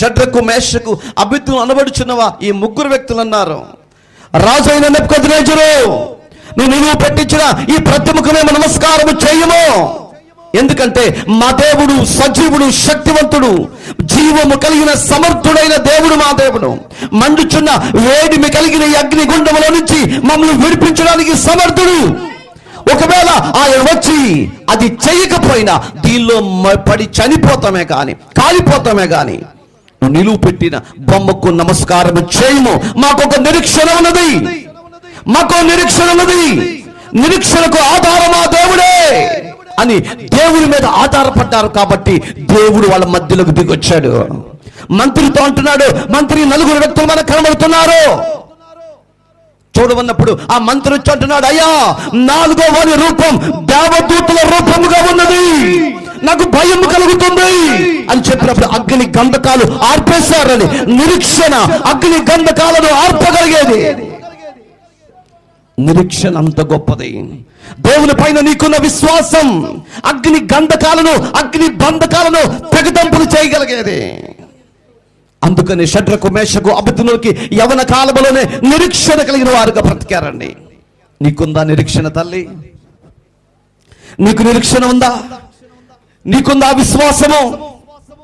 షడ్రకు మేషకు అభిత్తు అనబడుచున్నవా? ఈ ముగ్గురు వ్యక్తులు అన్నారు. రాజు అయిన నెప్పుకొద్దునేజరు నువ్వు నిలువు పెట్టించిన ఈ ప్రతిముఖమేమో నమస్కారము చేయము. ఎందుకంటే మా దేవుడు సజీవుడు శక్తివంతుడు జీవము కలిగిన సమర్థుడైన దేవుడు మా దేవుడు. మండుచున్న వేడిమి కలిగిన ఈ అగ్ని గుండములో నుంచి మమ్మల్ని విడిపించడానికి సమర్థుడు. ఒకవేళ ఆయన వచ్చి అది చేయకపోయినా దీనిలో పడి చనిపోతామే కానీ కాలిపోతామే కానీ నిలువు పెట్టిన బొమ్మకు నమస్కారం చేయము. మాకు ఒక నిరీక్షణ ఉన్నది. మాకు నిరీక్షణ ఉన్నది. నిరీక్షణకు ఆధారమా దేవుడే? అని దేవుడి మీద ఆధారపడ్డారు కాబట్టి దేవుడు వాళ్ళ మధ్యలోకి దిగొచ్చాడు. మంత్రితో అంటున్నాడు మంత్రి నలుగురు వ్యక్తులు మనకు కనబడుతున్నారు. చూడవన్నప్పుడు ఆ మంత్రి వచ్చి అంటున్నాడు అయ్యా నాలుగో వారి రూపం దేవదూతుల రూపముగా ఉన్నది. నాకు భయం కలుగుతుంది అని చెప్పినప్పుడు అగ్ని గంధకాలు ఆర్పేశారని నిరీక్షణ అగ్ని గంధకాలను ఆర్పగలిగేది. నిరీక్షణ అంత గొప్పది. దేవుని పైన నీకున్న విశ్వాసం అగ్ని గంధకాలను అగ్ని బంధకాలను తెగదంపులు చేయగలిగేది. అందుకని షడ్రకు మేషకు అబద్ధులకి యవన కాలంలోనే నిరీక్షణ కలిగిన వారుగా బ్రతికారండి. నీకుందా నిరీక్షణ తల్లి? నీకు నిరీక్షణ ఉందా? నీకుందా విశ్వాసము?